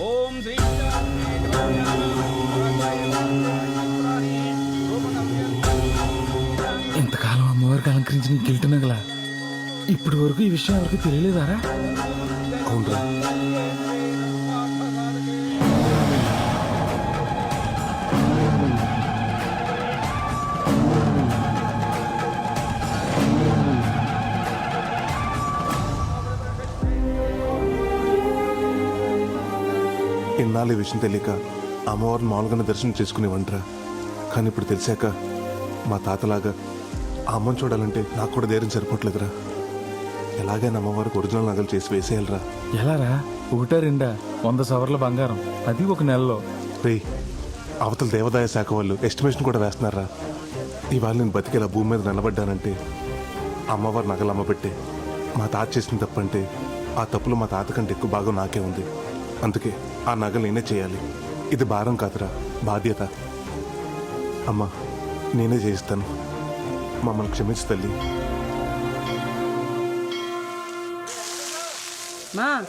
ఓం శ్రీ ఇంతకాలం అమ్మవారికి అలంకరించి నీకు గిల్ట్ నగల ఇప్పటి వరకు ఈ విషయం ఎవరికి తెలియలేదారా? అవునరా. ఇన్నాళ్ళు ఈ విషయం తెలియక అమ్మవారిని మామూలుగానే దర్శనం చేసుకునేవంటరా. కానీ ఇప్పుడు తెలిసాక మా తాతలాగా ఆ అమ్మని చూడాలంటే నాకు కూడా ధైర్యం సరిపోవట్లేదురా. ఎలాగైనా అమ్మవారికి ఒరిజినల్ నగలు చేసి వేసేయాలరా. ఎలారా? ఒకటా రెండా? వంద సవర్ల బంగారం. అది ఒక నెలలో. రే అవతల దేవాదాయ శాఖ వాళ్ళు ఎస్టిమేషన్ కూడా వేస్తున్నారా? ఇవాళ నేను బతికేలా భూమి మీద నిలబడ్డానంటే అమ్మవారు నగలు అమ్మబెట్టే. మా తాత చేసిన తప్పంటే ఆ తప్పులు మా తాత కంటే ఎక్కువ భాగం నాకే ఉంది. అందుకే ఆ నగలు నేనే చేయాలి. ఇది భారం కాదురా బాధ్యత. అమ్మా నేనే చేయిస్తాను. మమ్మల్ని క్షమించు తల్లి. మా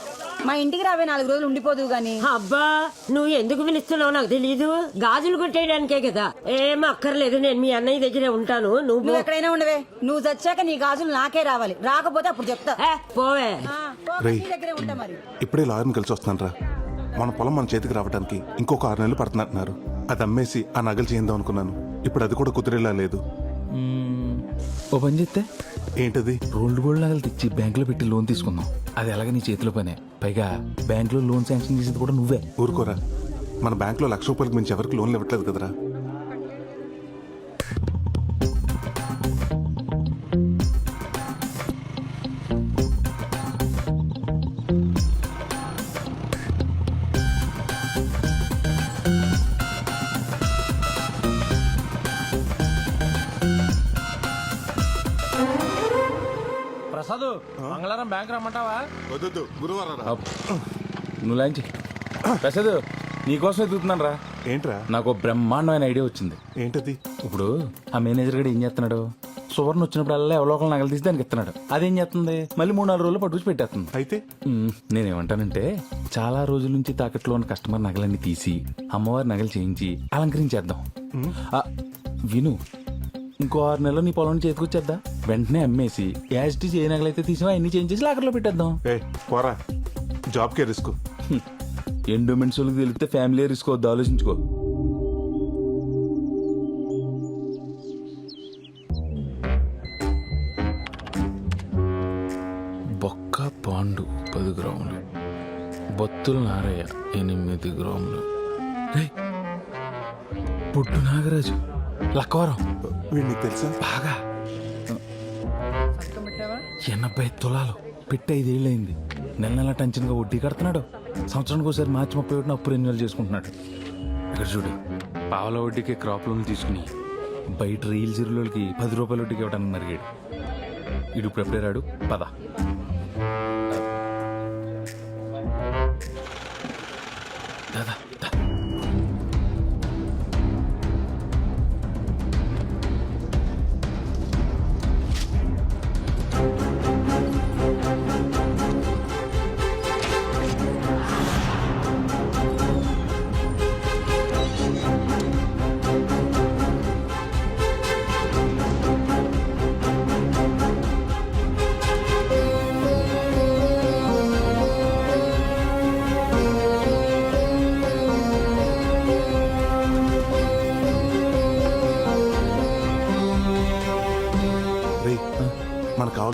మా ఇంటికి రావే నాలుగు రోజులు ఉండిపోదు గాని. అబ్బా నువ్వు ఎందుకు పిలుస్తున్నావు నాకు తెలియదు గాజులు కొట్టేయడానికే కదా. ఏం అక్కర్లేదు నేను మీ అన్నయ్య దగ్గరే ఉంటాను. నువ్వు నువ్వు ఎక్కడైనా ఉండవే. నువ్వు చచ్చాక నీ గాజులు నాకే రావాలి. రాకపోతే అప్పుడు చెప్తా. ఏ, పోవే. ఆ, పో, రేయ్. నీ దగ్గరే ఉంటా మరి. ఇప్పుడే లాయర్ని కలిసి వస్తానరా మన పొలం మన చేతికి రావడానికి ఇంకొక ఆరు నెలలు పడుతున్నట్టున్నారు. అది అమ్మేసి ఆ నగలు చేద్దాం అనుకున్నాను. ఇప్పుడు అది కూడా కుదిరేలా లేదు. మ్మ్. ఓ పని చేస్తే ఏంటది? రోల్డ్ గోల్డ్ నగలు తెచ్చి బ్యాంకులో పెట్టి లోన్ తీసుకుందాం. అది ఎలాగ నీ చేతిలో పనే? పైగా బ్యాంకులో లోన్ శాంక్షన్ చేసేది కూడా నువ్వే. ఊరుకోరా. మన బ్యాంకులో లక్ష రూపాయలకు మించి ఎవరికి లోన్లు ఇవ్వట్లేదు కదరా? ప్రసాద్ మంగళవారం బ్యాంక్ రమ్మంటావా? వద్దు గురువారం అప్. నువ్వు లాంచి ప్రసాద్ నీకోసం ఎదుగుతున్నాను రా. ఏంట్రా? నాకు బ్రహ్మాండమైన ఐడియా వచ్చింది. ఏంటది? ఇప్పుడు ఆ మేనేజర్ గడు ఏం చేస్తున్నాడు? సువర్ణ వచ్చినప్పుడల్లా ఎవరో ఒకరు నగలు తీసి దానికి ఇస్తున్నాడు అదేం చేస్తుంది? మళ్ళీ మూడు నాలుగు రోజులు పట్టుకుని పెట్టేస్తుంది. అయితే? మ్మ్. నేనేమంటానంటే చాలా రోజుల నుంచి తాకట్లో ఉన్న కస్టమర్ నగలన్నీ తీసి అమ్మవారి నగలు చేయించి అలంకరించేద్దాం. ఆ, విను ఇంకో ఆరు నెలలు నీ పొలం చేతికొచ్చేద్దా? వెంటనే అమ్మేసి యాజిటీ ఏ నగలైతే తీసినా అన్ని చేంజ్ లాకర్లో పెట్టేద్దాం. ఏ పోరా. జాబ్కే రిస్క్. ఎండోమెంట్స్ వాళ్ళకి తెలిస్తే ఫ్యామిలీ రిస్క్ వద్దు ఆలోచించుకో. బొక్క పాండు పది గ్రాములు. బొత్తుల నారయ్య ఎనిమిది గ్రాములు. రేయ్, పుట్టు నాగరాజు లక్కవరం. వీడు నీకు తెలుసా? బాగా. ఎనభై తులాలు. పెట్టి అయింది నెల నెల టెన్షన్గా వడ్డీ కడుతున్నాడు. సంవత్సరానికి ఒకసారి మార్చి ముప్పై ఒకటిన అప్పు రెన్యువల్ చేసుకుంటున్నాడు. ఇక్కడ చూడు. పావుల వడ్డీకి క్రాప్ లోన్ తీసుకుని బయట రీల్ జీరోలకి పది రూపాయల వడ్డీకి ఇవ్వడానికి మరిగాడు. ఇడు ఇప్పుడు ఎప్పుడే రాడు? పద. దాదా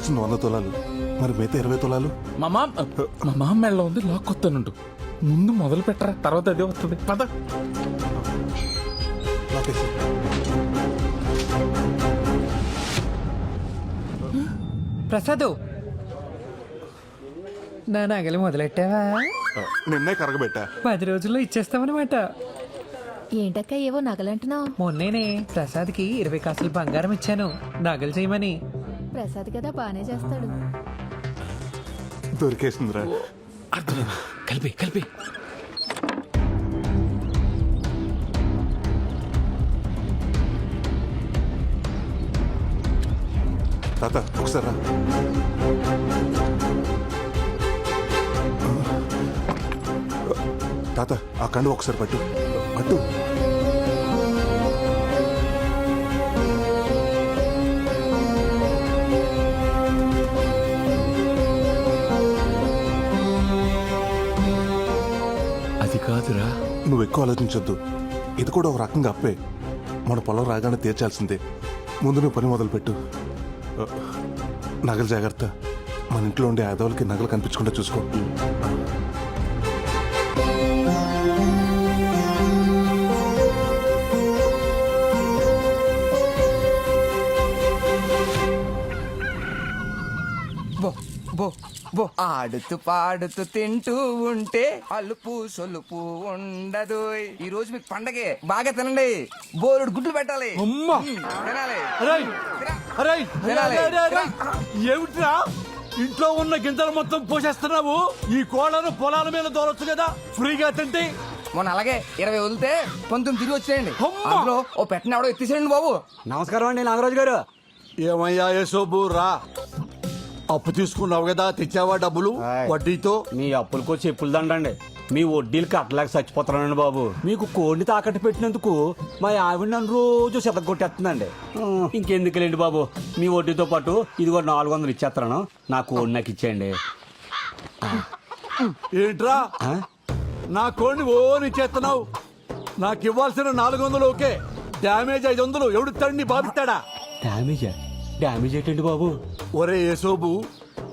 కావాల్సిన వంద తులాలు. మరి మిగతా ఇరవై తులాలు? మా మామ మా మామ మెడలో ఉంది లాక్ కొత్తానుంటు ముందు మొదలు పెట్టరా తర్వాత అదే వస్తుంది. పద. లాకేసి. ప్రసాదు. నా నగలు మొదలెట్టావా? నిన్నే కరగబెట్టా. పది రోజుల్లో ఇచ్చేస్తామన్నమాట. ఏంటక్క ఏవో నగలంటున్నావు? మొన్నేనే ప్రసాద్కి ఇరవై కాసులు బంగారం ఇచ్చాను. నగలు చేయమని. ప్రసాద్ కదా బానే చేస్తాడు. దొరికేసిందిరా. అర్థమైంది. కలిపి కలిపి. తాత ఒకసారి. తాత ఆ కండు ఒకసారి పట్టు. పట్టు. అది కాదురా. నువ్వు ఎక్కువ ఆలోచించొద్దు. ఇది కూడా ఒక రకంగా అప్పే. మన పొలం రాగానే తీర్చాల్సిందే. ముందు నువ్వు పని మొదలుపెట్టు. నగలు జాగ్రత్త. మన ఇంట్లో ఉండే ఆదవులకి నగలు కనిపించకుండా చూసుకో. బో. బో బో. ఆడుతూ పాడుతూ తింటూ ఉంటే అలుపు సొలుపు ఉండదు. ఈ రోజు మీకు పండగే. బాగా తినండి. బోరుడు గుడ్లు పెట్టాలి. అమ్మా! మ్, తినాలి. అరేయ్! తినాలి. ఏమిట్రా? ఇంట్లో ఉన్న గింజలు మొత్తం పోసేస్తున్నావు? ఈ కోళ్ళను పొలాల మీద దోలొచ్చు కదా? ఫ్రీగా తింటే? మొన్న అలాగే ఇరవై వదిలితే పంతొమ్మిది తిరిగి వచ్చేయండి. అమ్మా! అందులో ఓ పెట్టిన ఎవడో ఎత్తేసేయండి బాబు. నమస్కారం అండి నాగరాజు గారు. ఏమయ్యా యశోబు రా అప్పు తీసుకున్నావు కదా తెచ్చావా డబ్బులు? ఆయ్. వడ్డీతో? మీ అప్పులకో చెప్పులు దండండి. మీ వడ్డీలు కట్టలేక చచ్చిపోతున్నానండి బాబు. మీకు కోడిని తాకట్టు పెట్టినందుకు మా ఆవిడ నన్ను రోజు చెత్త కొట్టేస్తుందండి. ఇంకెందుకులేండి బాబు? మీ వడ్డీతో పాటు ఇదిగో నాలుగు వందలు ఇచ్చేస్తాను నా కోడి నాకు ఇచ్చేయండి. ఏంట్రా? ఆ? నా కోడిని ఓని చేస్తున్నావు నాకు ఇవ్వాల్సిన నాలుగు వందలు ఓకే. డ్యామేజ్ ఐదు వందలు ఎవడిస్తాడు నీ బాబిస్తాడా డ్యామేజా? డ్యామేజ్ ఏంటండి బాబు? ఒరే యేసోబు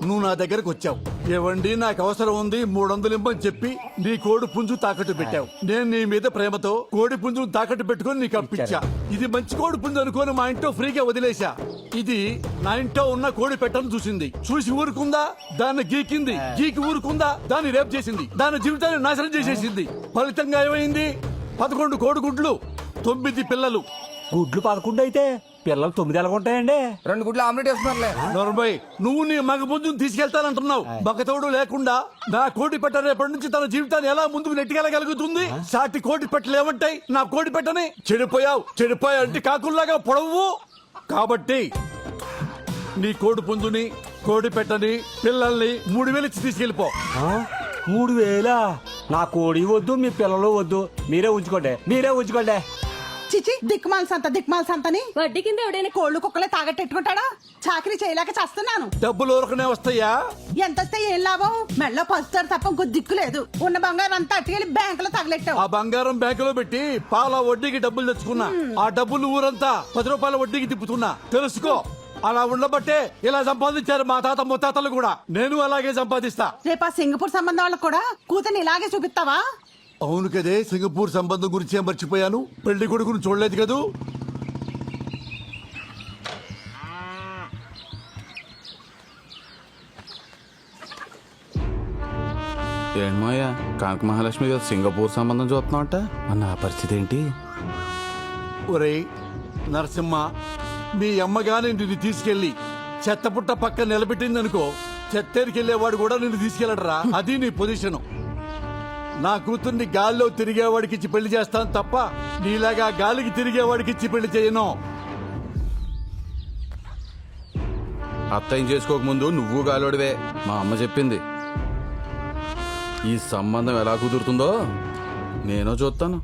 నువ్వు నా దగ్గరకు వచ్చావు. ఏవండి నాకు అవసరం ఉంది మూడు వందలు ఇమ్మని చెప్పి నీ కోడి పుంజు తాకట్టు పెట్టావు. నేను నీ మీద ప్రేమతో కోడి పుంజును తాకట్టు పెట్టుకొని నీకు అప్పించా. ఇది మంచి కోడి పుంజు అనుకొని మా ఇంట్లో ఫ్రీగా వదిలేశా. ఇది నా ఇంట్లో ఉన్న కోడి పెట్టను చూసింది. చూసి ఊరుకుందా? దాన్ని గీకింది. గీకి ఊరుకుందా? దాన్ని రేపు చేసింది. దాని జీవితాన్ని నాశనం చేసేసింది. ఫలితంగా ఏమైంది? పదకొండు కోడి గుడ్లు తొమ్మిది పిల్లలు. గుడ్లు పదకొండు అయితే పిల్లలు తొమ్మిది ఎలా ఉంటాయండి. రెండు గుడ్లు ఆమ్లెట్ వేస్తున్నారులే నలభై నువ్వు నీ మగ పుంజుని తీసుకెళ్తానంటున్నావు. మగతోడు లేకుండా నా కోటి పెట్ట రేపటి నుంచి తన జీవితాన్ని ఎలా ముందుకు నెట్టుకెళ్ళగలుగుతుంది సాటి కోటి పెట్టలు ఏమంటాయి? నా కోటి పెట్టని చెడిపోయావు. చెడిపోయా అంటే కాకుల్లాగా పొడవు. కాబట్టి నీ కోడి పుంజుని కోడి పెట్టని పిల్లల్ని మూడు వేలు ఇచ్చి తీసుకెళ్ళిపో. ఆ? మూడు వేలా? నా కోడి వద్దు మీ పిల్లలు వద్దు. మీరే ఉంచుకోండి. మీరే ఉంచుకోండి. చిచి దిక్మాల్ సంత దిక్మాల్ సంతని వడ్డీ కింద ఎవడైనా కోళ్ళు కుక్కలే తాగట్టెట్టుకుంటాడా? చాకరీ చేయలేక చేస్తున్నాను. డబ్బులు ఊరకనే వస్తాయా? ఎంత వస్తే ఏం లాభం? మెళ్ళో పసుతారు తప్ప ఇంకో దిక్కు లేదు. ఉన్న బంగారం అంతా అట్టుకెళ్ళి బ్యాంకులో తగలెట్టావు. ఆ బంగారం బ్యాంకులో పెట్టి పాల వడ్డీకి డబ్బులు తెచ్చుకున్నా. ఆ డబ్బులు ఊరంతా పది రూపాయల వడ్డీకి తిప్పుతున్నా. తెలుసుకో అలా ఉండబట్టే ఇలా సంపాదించారు మా తాత ముత్తాతలు కూడా. నేను అలాగే సంపాదిస్తా. రేపు ఆ సింగపూర్ సంబంధం వాళ్ళకు కూడా కూతుర్ని ఇలాగే చూపిస్తావా? అవును కదే సింగపూర్ సంబంధం గురించి ఏం మర్చిపోయాను? పెళ్ళి కొడుకును చూడలేదు కదూ? ఏంటమ్మయ్యా కాంక మహాలక్ష్మి గారు సింగపూర్ సంబంధం చూస్తున్నావుట? మరి నా పరిస్థితి ఏంటి? ఒరేయ్ నరసింహ మీ అమ్మగాని నిన్ను తీసుకెళ్ళి చెత్తపుట్ట పక్క నిలబెట్టిందనుకో చెత్తేరికి వెళ్ళేవాడు కూడా నిన్ను తీసుకెళ్ళడరా? అది నీ పొజిషను. నా కూతుర్ని గాల్లో తిరిగేవాడికి ఇచ్చి పెళ్ళి చేస్తాను తప్ప నీలాగా గాలికి తిరిగేవాడికి ఇచ్చి పెళ్ళి చేయను. అత్తయ్యం చేసుకోకముందు నువ్వు గాలోడివే మా అమ్మ చెప్పింది. ఈ సంబంధం ఎలా కుదురుతుందో నేను చూస్తాను.